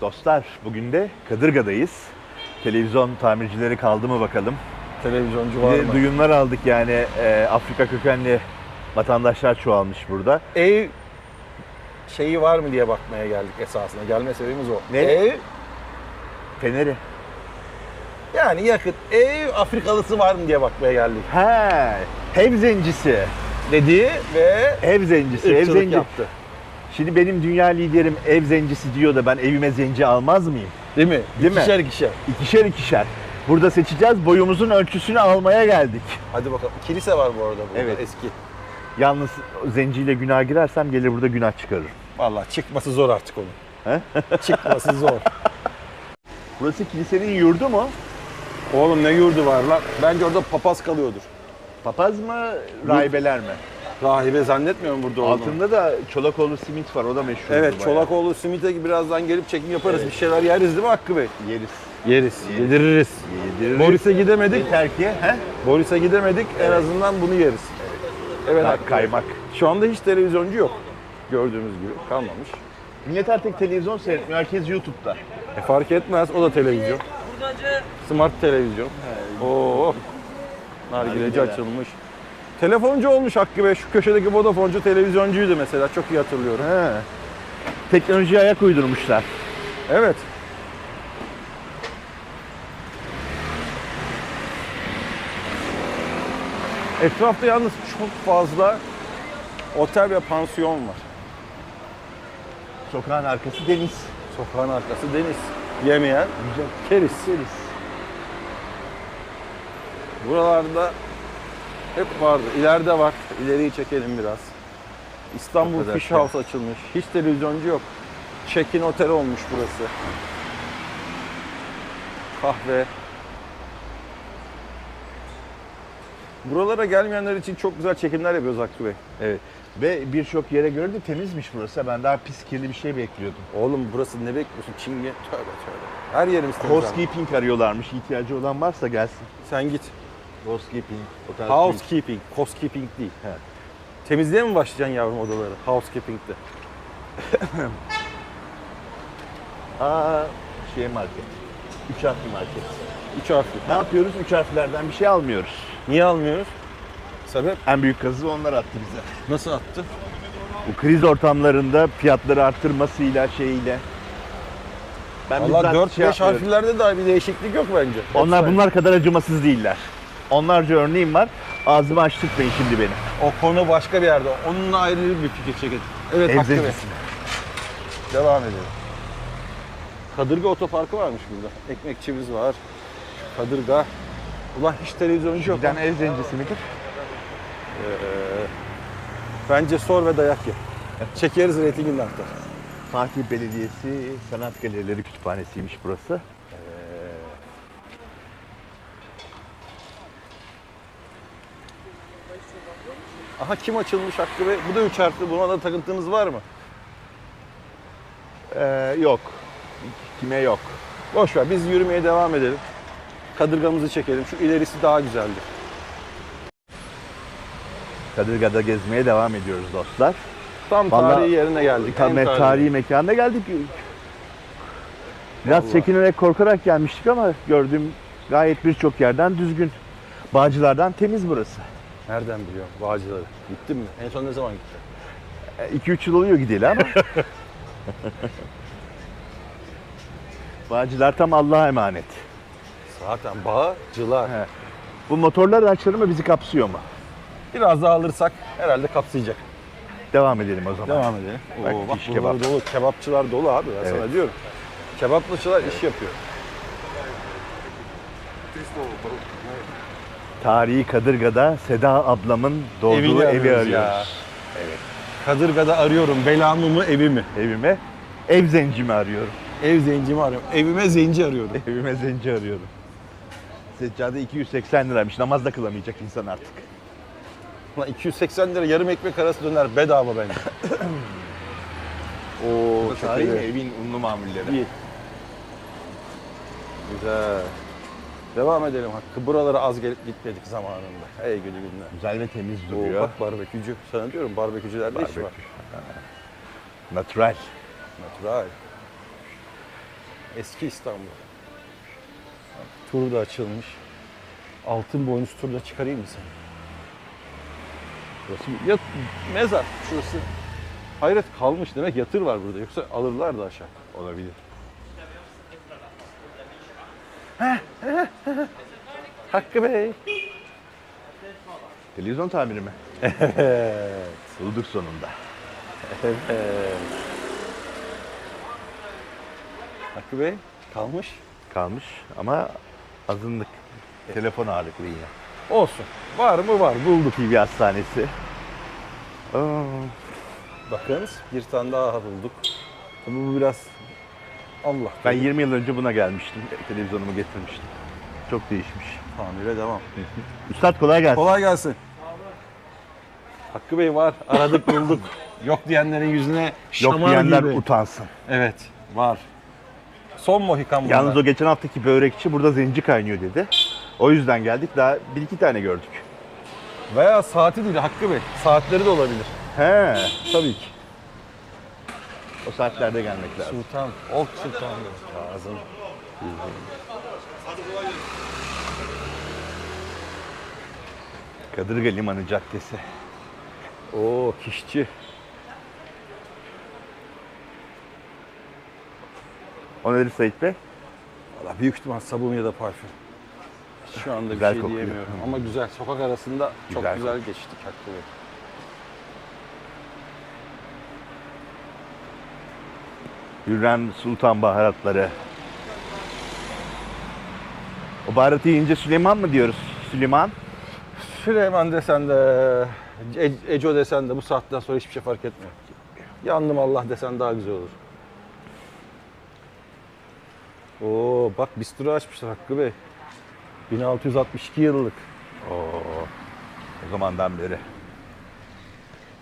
Dostlar bugün de Kadırga'dayız. Televizyon tamircileri kaldı mı bakalım. Televizyoncu var mı? duyumlar aldık yani e, Afrika kökenli vatandaşlar çoğalmış burada. Ev şeyi var mı diye bakmaya geldik esasında. Gelme sebebimiz o. Ne? Ev Feneri. yani yakıt. Ev Afrikalısı var mı diye bakmaya geldik. He, ev zencisi. Dedi ve Ev zencisi, ev ırkçılık yaptı. Şimdi benim dünya liderim ev zencisi diyor da ben evime zenci almaz mıyım? Değil mi? Değil mi? ikişer ikişer. İkişer ikişer. Burada seçeceğiz. Boyumuzun ölçüsünü almaya geldik. Hadi bakalım. Kilise var bu arada burada Evet. eski. Yalnız zenciyle günah girersem gelir burada günah çıkarırım. Vallahi çıkması zor artık onun. He? çıkması zor. Burası kilisenin yurdu mu? Oğlum ne yurdu var lan? Bence orada papaz kalıyordur. Papaz mı, rahibeler mi? Rahibe zannetmiyorum burada olduğunu. Altında da Çolakoğlu simit var. O da meşhur. Evet Çolakoğlu Simit'e birazdan gelip çekim yaparız. Evet. Bir şeyler yeriz değil mi Hakkı Bey? Yeriz. Yeriz. Yediririz. Yediririz. Boris'e gidemedik. Yeter ki he? Boris'e gidemedik. En azından bunu yeriz. Evet. Hakkı Bey. kaymak. Şu anda hiç televizyoncu yok. Gördüğümüz gibi kalmamış. Millet artık televizyon seyretmiyor. Herkes YouTube'da. E fark etmez. O da televizyon. Smart televizyon. Oo. Nargileci açılmış. Telefoncu olmuş Hakkı Bey. Şu köşedeki Vodafone'cu televizyoncuydu mesela. Çok iyi hatırlıyorum. He. Teknolojiye ayak uydurmuşlar. Evet. Etrafta yalnız çok fazla otel ve pansiyon var. Sokağın arkası deniz. Sokağın arkası deniz. Yemeyen Güzel. keriz. Deniz. Buralarda hep vardı. İleride var. İleriyi çekelim biraz. İstanbul Affedersin. Fish House açılmış. Hiç televizyoncu yok. Check-in otel olmuş burası. Kahve. Buralara gelmeyenler için çok güzel çekimler yapıyoruz Hakkı Bey. Evet. Ve birçok yere göre de temizmiş burası. Ben daha pis kirli bir şey bekliyordum. Oğlum burası ne bekliyorsun? Çinge. Tövbe tövbe. Her yerimiz temiz. Housekeeping arıyorlarmış. İhtiyacı olan varsa gelsin. Sen git. Housekeeping. Otel Housekeeping. Housekeeping değil. Evet. Temizliğe mi başlayacaksın yavrum odaları? Housekeeping'de. Aa, şey market. Üç harfli market. Üç harfli. Ne yapıyoruz? Üç harflerden bir şey almıyoruz. Niye almıyoruz? Sebep? En büyük kazı onlar attı bize. Nasıl attı? Bu kriz ortamlarında fiyatları arttırmasıyla şeyiyle. Ben Allah bizzat 4-5 şey harflerde daha bir değişiklik yok bence. Onlar bunlar kadar acımasız değiller. Onlarca örneğim var. Ağzımı açtırmayın şimdi beni. O konu başka bir yerde. Onunla ayrı bir fikir çekelim. Evet Ev Hakkı Bey. Devam edelim. Kadırga otoparkı varmış burada. Ekmekçimiz var. Kadırga. Ulan hiç televizyoncu yok. Tane ev zencisi midir? Ee, bence sor ve dayak ye. Çekeriz reytingini artar. Fatih Belediyesi Sanat Galerileri Kütüphanesi'ymiş burası. Aha kim açılmış Hakkı Bey? Bu da üç harfli. Buna da takıntınız var mı? Ee, yok. Kime yok. Boş ver biz yürümeye devam edelim. Kadırgamızı çekelim. Şu ilerisi daha güzeldi. Kadırga'da gezmeye devam ediyoruz dostlar. Tam Vallahi- tarihi yerine geldik. Tam En tarihi, mekanda geldik. Biraz Vallahi. çekinerek korkarak gelmiştik ama gördüğüm gayet birçok yerden düzgün. Bağcılardan temiz burası. Nereden biliyorum Bağcıları? Gittin mi? En son ne zaman gittin? 2-3 yıl oluyor gideli ama. Bağcılar tam Allah'a emanet. Zaten Bağcılar. He. Bu motorlar araçları mı bizi kapsıyor mu? Biraz daha alırsak herhalde kapsayacak. Devam edelim o zaman. Devam edelim. Bak, Oo, bak buraları kebap. dolu. Kebapçılar dolu abi ben Evet. sana diyorum. Kebapçılar iş yapıyor. Tarihi Kadırga'da Seda ablamın doğduğu Evini evi arıyoruz arıyoruz. ya. Kadırga'da arıyorum. Belamı mı evimi? Evime ev zencimi arıyorum. Ev zencimi arıyorum. Evime zenci arıyorum. Evime zenci arıyorum. Seccade 280 liraymış. Namaz da kılamayacak insan artık. Lan 280 lira yarım ekmek arası döner bedava bence. Oo Tarihi evin unlu mamulleri. İyi. Güzel. Devam edelim Hakkı. Buralara az gelip gitmedik zamanında. Ey gülü günler. Güzel ve temiz Oo, duruyor. bak barbekücü. Sana diyorum barbekücülerde iş var. Natural. Natural. Eski İstanbul. Tur da açılmış. Altın boynuz turda çıkarayım mı seni? Burası bir yat, mezar şurası. Hayret kalmış demek yatır var burada. Yoksa alırlar da aşağı. Olabilir. Hakkı Bey. Televizyon tamiri mi? Evet. Bulduk sonunda. Evet. Hakkı Bey kalmış. Kalmış ama azınlık. Telefon ağırlıklı yine. Olsun. Var mı var bulduk. TV hastanesi. Aa, Bakınız bir tane daha bulduk. Tabii bu biraz Allah. ben 20 yıl önce buna gelmiştim. Televizyonumu getirmiştim. Çok değişmiş. tamire devam. Üstad kolay gelsin. Kolay gelsin. Hakkı Bey var. Aradık bulduk. Yok diyenlerin yüzüne Yok şamar diyenler gibi. utansın. Evet var. Son Mohikan bunlar. Yalnız o geçen haftaki börekçi burada zenci kaynıyor dedi. O yüzden geldik. Daha bir iki tane gördük. Veya saati değil Hakkı Bey. Saatleri de olabilir. He. Tabii ki. O saatlerde gelmek lazım. Sultan. Old Sultan. Kazım. Kadırga Limanı Caddesi. Oo kişçi. O nedir Sait Bey? Valla büyük ihtimal sabun ya da parfüm. Şu anda Güzel bir şey kokuyor. diyemiyorum. Ama güzel. Sokak arasında çok Güzel güzel geçtik Hakkı Hürrem Sultan baharatları. O baharatı yiyince Süleyman mı diyoruz? Süleyman. Süleyman desen de, E- Eco desen de bu saatten sonra hiçbir şey fark etmiyor. Yandım Allah desen daha güzel olur. Oo bak bistro açmışlar Hakkı Bey. 1662 yıllık. Oo. O zamandan beri.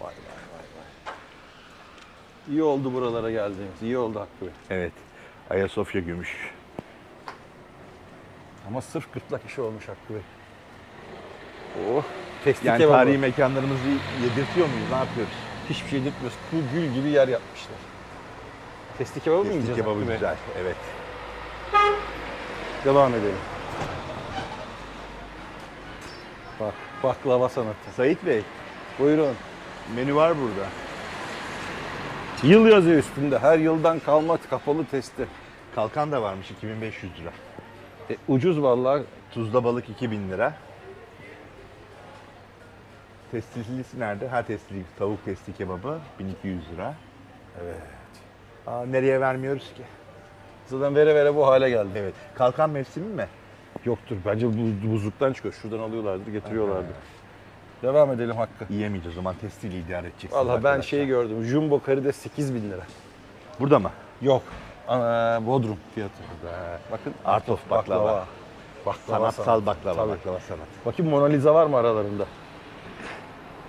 Vay vay vay vay. İyi oldu buralara geldiğimiz. İyi oldu Hakkı Bey. Evet. Ayasofya gümüş. Ama sırf gırtlak işi olmuş Hakkı Bey. Oh. Testik Yani kebabı. tarihi mekanlarımızı yedirtiyor muyuz? Ne yapıyoruz? Hiçbir şey gitmiyoruz. Bu gül gibi yer yapmışlar. Testi kebabı mı yiyeceğiz kebabı Hakkı Bey? güzel. Evet. Devam edelim. Bak baklava sanatı. Sait Bey, Buyurun. menü var burada. Yıl yazıyor üstünde. Her yıldan kalma kapalı testi. Kalkan da varmış 2500 lira. E, ucuz vallahi. Tuzla balık 2000 lira. Testislisi nerede? Ha testili tavuk testi kebabı 1200 lira. Evet. Aa, nereye vermiyoruz ki? Zaten vere vere bu hale geldi. Evet. Kalkan mevsimi mi? Yoktur. Bence bu buzluktan çıkıyor. Şuradan alıyorlardır, getiriyorlardır. Devam edelim Hakkı. Yiyemeyeceğiz o zaman testiyle idare edeceksiniz. Valla ben arkadaşlar. şeyi gördüm. Jumbo karides 8 bin lira. Burada mı? Yok. Aa, Bodrum fiyatı. Bakın. Art of baklava. Baklava Sanatsal sanatı. baklava. Tabii. Baklava sanat. Bakayım Mona Lisa var mı aralarında?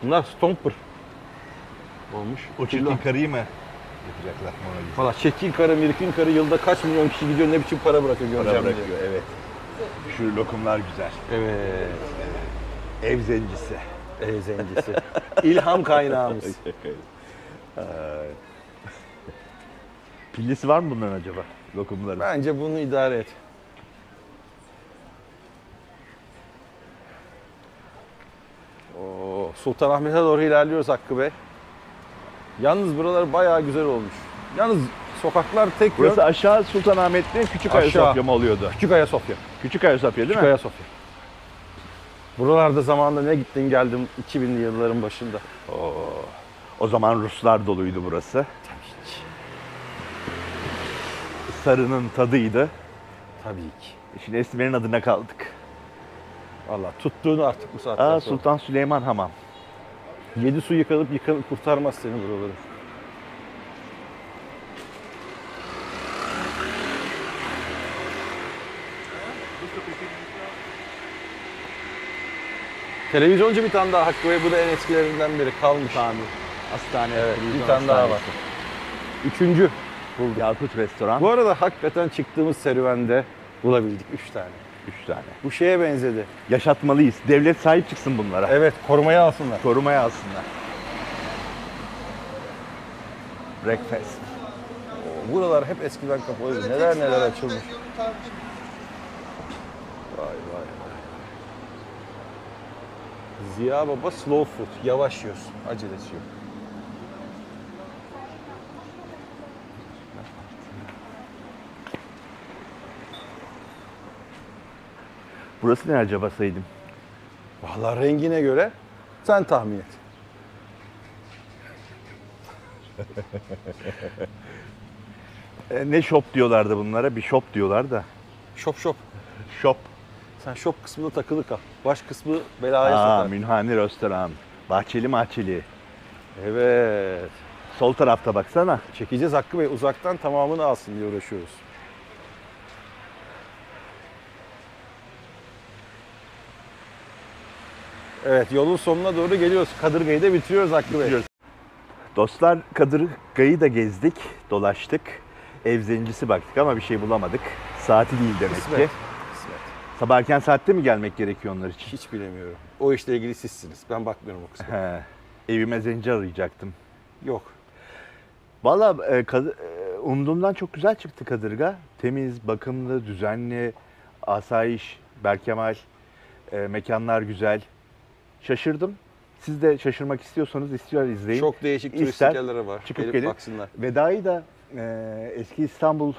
Bunlar Stomper. Olmuş. O çirkin karıyı mı yapacaklar Mona Lisa? Valla çekin karı, mirkin karı yılda kaç milyon kişi gidiyor ne biçim para bırakıyor Para göreceğim diye. bırakıyor evet. Şu lokumlar güzel. Evet. Ev zencisi. Ev zencisi. İlham kaynağımız. Pillisi var mı bunların acaba? Lokumların. Bence bunu idare et. Oo, Sultanahmet'e doğru ilerliyoruz Hakkı Bey. Yalnız buralar bayağı güzel olmuş. Yalnız sokaklar tek yön. Burası aşağı Sultanahmet mi? Küçük Aşağı. Ayasofya mı oluyordu? Küçük Ayasofya. Küçük Ayasofya değil Küçük mi? Ayasofya. Buralarda zamanında ne gittin geldim 2000'li yılların başında. Oo. O zaman Ruslar doluydu burası. Sarının tadıydı. Tabii ki. Şimdi Esmer'in adına kaldık. Valla tuttuğunu artık bu saatten Aa, sonra. Sultan Süleyman Hamam. Yedi su yıkanıp yıkanıp kurtarmaz seni buraları. Televizyoncu bir tane daha Hakkı Bey. Bu da en eskilerinden biri kalmış. Tamir. Hastane. Evet, televizyon bir tane daha var. hastanesi. Üçüncü. Yakut Restoran. Bu arada hakikaten çıktığımız serüvende bulabildik üç tane. Üç tane. Bu şeye benzedi. Yaşatmalıyız. Devlet sahip çıksın bunlara. Evet korumaya alsınlar. Korumaya alsınlar. Breakfast. Buralar hep eskiden kapalıydı. Neler neler açılmış. Vay vay vay. Ziya Baba slow food. Yavaş yiyorsun. Acelesi yok. Burası ne acaba Said'im? Vallahi rengine göre sen tahmin et. E, ne shop diyorlardı bunlara? Bir shop diyorlar da. Şop şop. Shop. Sen şop kısmında takılı kal. Baş kısmı belaya Aa, sokar. Münhani Restoran. Bahçeli mahçeli. Evet. Sol tarafta baksana. Çekeceğiz Hakkı Bey uzaktan tamamını alsın diye uğraşıyoruz. Evet yolun sonuna doğru geliyoruz. Kadırgayı da bitiriyoruz Hakkı Bey. Bitiriyoruz. Dostlar Kadırga'yı da gezdik, dolaştık. Ev zencisi baktık ama bir şey bulamadık. Saati değil demek Kısmet. ki. Sabah erken saatte mi gelmek gerekiyor onlar için? Hiç bilemiyorum. O işle ilgili sizsiniz. Ben bakmıyorum o kısma. He, evime zenci arayacaktım. Yok. Valla e, Kad- e, umduğumdan çok güzel çıktı Kadırga. Temiz, bakımlı, düzenli, asayiş, Berkemal, e, mekanlar güzel. Şaşırdım. Siz de şaşırmak istiyorsanız istiyor izleyin. Çok değişik turistik İster, var. çıkıp Gelip gelin. baksınlar. Veda'yı da e, eski İstanbul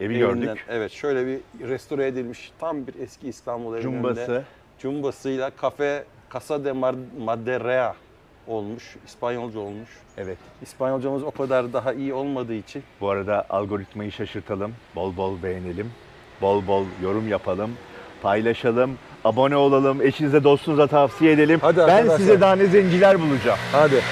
evi Evinden, gördük. Evet şöyle bir restore edilmiş tam bir eski İstanbul evinin önünde. Cumbası. Cumbasıyla kafe Casa de Madeira olmuş. İspanyolca olmuş. Evet. İspanyolcamız o kadar daha iyi olmadığı için Bu arada algoritmayı şaşırtalım. Bol bol beğenelim. Bol bol yorum yapalım. Paylaşalım. Abone olalım. Eşinize dostunuza tavsiye edelim. Hadi ben arkadaşlar. size daha ne zenciler bulacağım. hadi